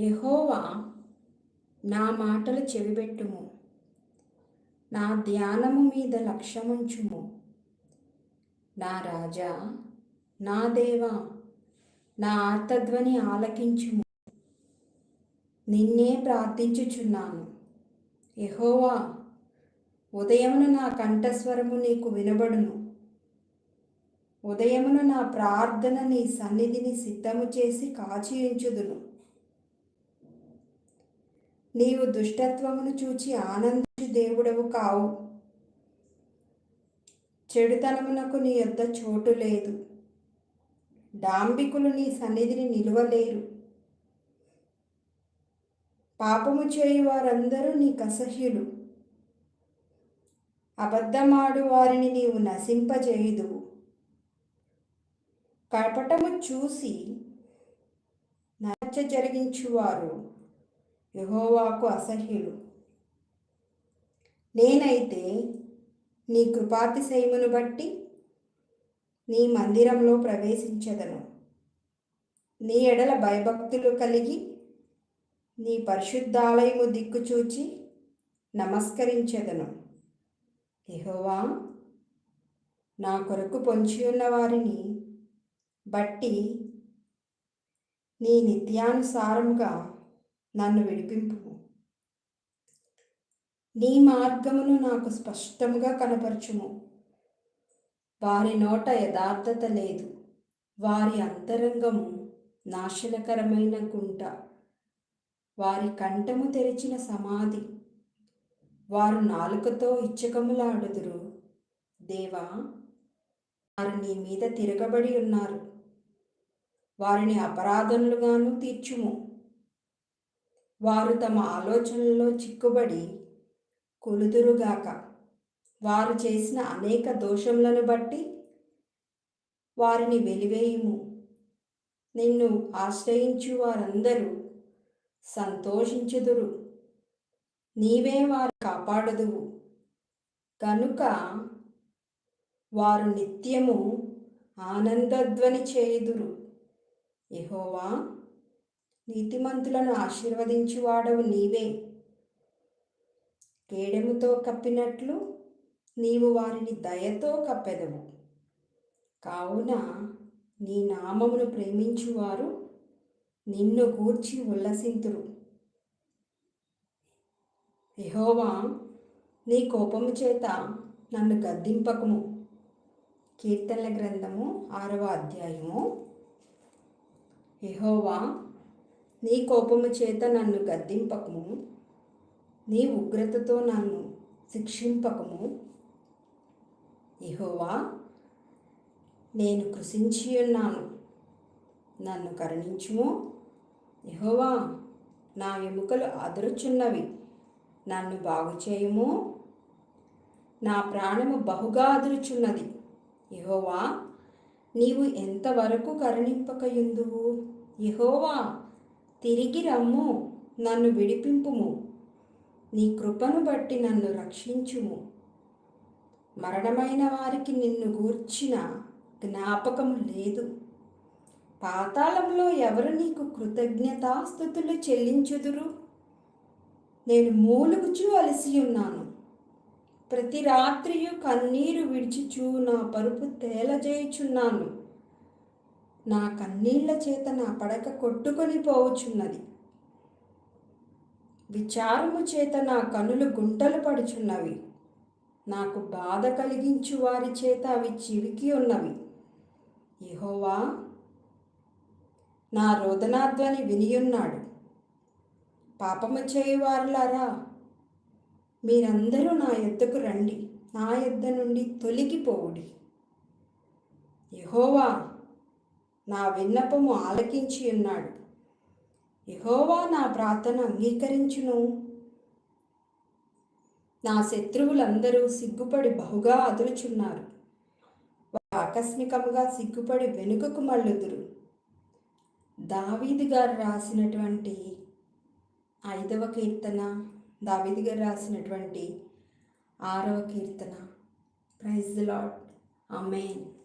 ఎహోవా నా మాటలు చెవిబెట్టుము నా ధ్యానము మీద లక్ష్యముంచుము. నా రాజా నా దేవా నా ఆర్తధ్వని ఆలకించుము. నిన్నే ప్రార్థించుచున్నాను. ఎహోవా ఉదయమున నా కంఠస్వరము నీకు వినబడును. ఉదయమున నా ప్రార్థన నీ సన్నిధిని సిద్ధము చేసి కాచియించుదును. నీవు దుష్టత్వమును చూచి ఆనందించు దేవుడవు కావు. చెడుతనమునకు నీ యొద్ద చోటు లేదు. డాంబికులు నీ సన్నిధిని నిలువలేరు. పాపము చేయు వారందరూ నీ కసహ్యులు. అబద్ధమాడు వారిని నీవు నశింపజేయుదువు. కపటము చూసి నచ్చ జరిగించువారు. యహోవాకు అసహ్యులు. నేనైతే నీ కృపాతిశయమును బట్టి నీ మందిరంలో ప్రవేశించదను. నీ ఎడల భయభక్తులు కలిగి నీ పరిశుద్ధాలయము దిక్కుచూచి నమస్కరించదను. యహోవా నా కొరకు పొంచి ఉన్న వారిని బట్టి నీ నిత్యానుసారముగా నన్ను విడిపింపు. నీ మార్గమును నాకు స్పష్టముగా కనపరచుము. వారి నోట యథార్థత లేదు. వారి అంతరంగము నాశనకరమైన గుంట. వారి కంఠము తెరిచిన సమాధి. వారు నాలుకతో ఇచ్చకములాడుదురు. దేవా వారు నీ మీద తిరగబడి ఉన్నారు. వారిని అపరాధములుగాను తీర్చుము. వారు తమ ఆలోచనల్లో చిక్కుబడి కొలుదురుగాక. వారు చేసిన అనేక దోషములను బట్టి వారిని వెలివేయుము. నిన్ను ఆశ్రయించు వారందరూ సంతోషించుదురు. నీవే వారు కాపాడదువు. కనుక వారు నిత్యము ఆనందధ్వని చేయుదురు. ఎహోవా నీతిమంతులను ఆశీర్వదించువాడవు నీవే. కేడెముతో కప్పినట్లు నీవు వారిని దయతో కప్పెదవు. కావున నీ నామమును ప్రేమించువారు నిన్ను గూర్చి ఉల్లసింతురు. యహోవా నీ కోపము చేత నన్ను గద్దింపకము. కీర్తనల గ్రంథము ఆరవ అధ్యాయము. యహోవా నీ కోపము చేత నన్ను గద్దింపకము. నీ ఉగ్రతతో నన్ను శిక్షింపకము. ఇహోవా నేను కృషించి ఉన్నాను. నన్ను కరుణించుము. ఇహోవా నా ఎముకలు అదురుచున్నవి నన్ను బాగు చేయము. నా ప్రాణము బహుగా అదురుచున్నది ఇహోవా నీవు ఎంతవరకు కరుణింపకయుందువు? ఇహోవా తిరిగి రమ్ము నన్ను విడిపింపుము. నీ కృపను బట్టి నన్ను రక్షించుము. మరణమైన వారికి నిన్ను గూర్చిన జ్ఞాపకము లేదు. పాతాళంలో ఎవరు నీకు కృతజ్ఞతాస్థుతులు చెల్లించుదురు? నేను మూలుగుచూ అలసి ఉన్నాను. ప్రతి రాత్రియు కన్నీరు విడిచిచూ నా పరుపు తేలజేయుచున్నాను. నా కన్నీళ్ళ చేత నా పడక కొట్టుకొని పోవుచున్నది విచారము చేత నా కనులు గుంటలు పడుచున్నవి. నాకు బాధ కలిగించు వారి చేత అవి చివికి ఉన్నవి. ఇహోవా నా రోదనాధ్వని వినియున్నాడు. పాపము చేయువారులారా మీరందరూ నా ఎద్దకు రండి. నా ఎద్ద నుండి తొలగిపోవుడి. యహోవా నా విన్నపము ఆలకించి ఉన్నాడు. యహోవా నా ప్రార్థన అంగీకరించును. నా శత్రువులందరూ సిగ్గుపడి బహుగా అదురుచున్నారు. ఆకస్మికముగా సిగ్గుపడి వెనుకకు మళ్ళుదురు. దావీది గారు రాసినటువంటి ఐదవ కీర్తన దావీది గారు రాసినటువంటి ఆరవ కీర్తన. ప్రైజ్ లాడ్ అమేన్